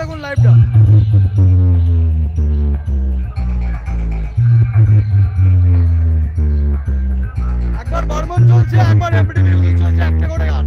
দেখুন লাইভটা একবার বর্মন চলছে একবার চলছে একটা করে গান।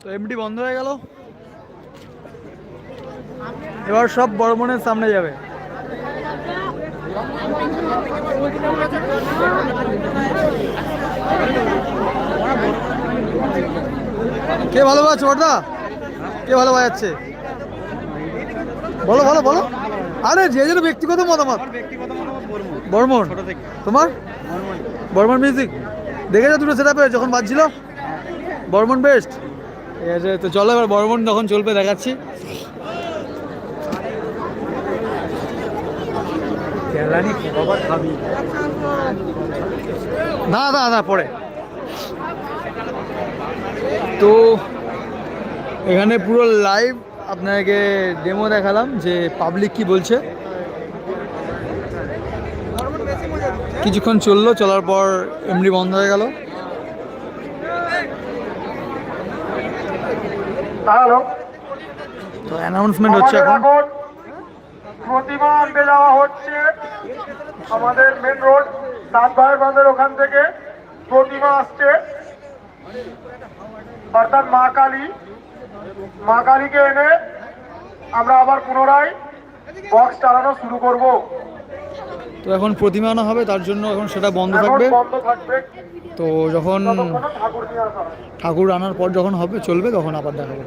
তো এমডি বন্ধ হয়ে গেল। এবার সব বর্মনের সামনে যাবে। কে ভালো বাজাচ্ছে, বর্দা? কে ভালো বাজাচ্ছে? বলো বলো বলো। আরে, যে যেন ব্যক্তিগত মতামত। বর্মন। তোমার? বর্মন মিউজিক দেখেছ দুটো সেট আপে যখন বাজছিল? বর্মন বেস্ট ঠিক আছে তো চলো এবার বর্মন যখন চলবে দেখাচ্ছি। না না না পরে। তো এখানে পুরো লাইভ আপনাকে ডেমো দেখালাম যে পাবলিক কি বলছে। কিছুক্ষণ চলল চলার পর এমনি বন্ধ হয়ে গেল। তো অ্যানাউন্সমেন্ট হচ্ছে এখন। এখন প্রতিমা আনতে যাওয়া হচ্ছে। আমাদের মেন রোড সাত ভাইয়ের বাঁধের ওখান থেকে প্রতিমা আসছে। অর্থাৎ মা কালী। মা কালীকে এনে আমরা আবার পুনরায় বক্স চালানো শুরু করব। তো এখন প্রতিমা আনা হবে তার জন্য এখন সেটা বন্ধ থাকবে। তো যখন ঠাকুর আনার পর যখন হবে চলবে তখন আবার দেখাবো।